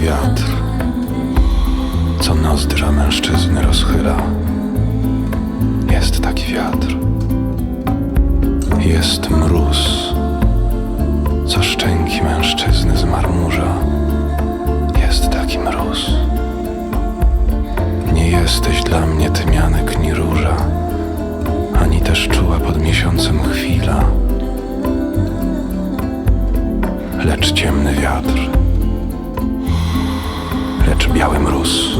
wiatr, co nozdrza mężczyzny rozchyla. Jest taki wiatr. Jest mróz, co szczęki mężczyzny z marmurza. Jest taki mróz. Nie jesteś dla mnie tymianek ni róża, ani też czuła pod miesiącem chwila lecz ciemny wiatr biały mróz.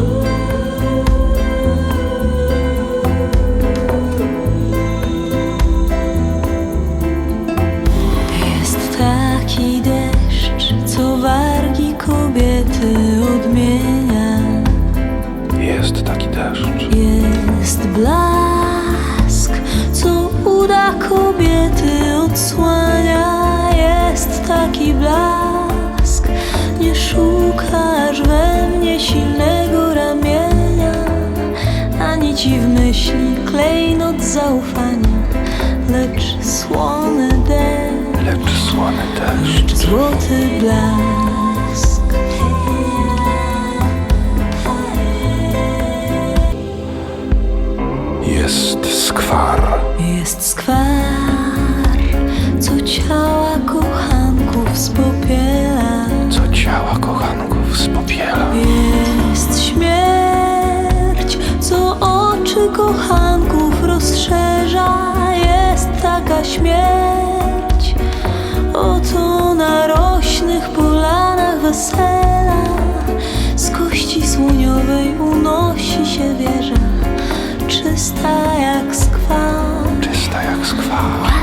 Jest taki deszcz, co wargi kobiety odmienia. Jest taki deszcz, Jest blask, co uda kobiety odsłania. Jest taki blask, nie mnie silnego ramienia, ani ci w myśli klejnot zaufania, lecz słony deszcz. lecz słony deszcz. Złoty blask Jest skwar, Jest skwar Co ciała kochanków spopiela co ciała kochanków spopiela. Jest kochanków rozszerza jest taka śmierć. Oto na rośnych polanach wesela z kości słoniowej unosi się wieża, czysta jak skwa. Czysta jak skwa.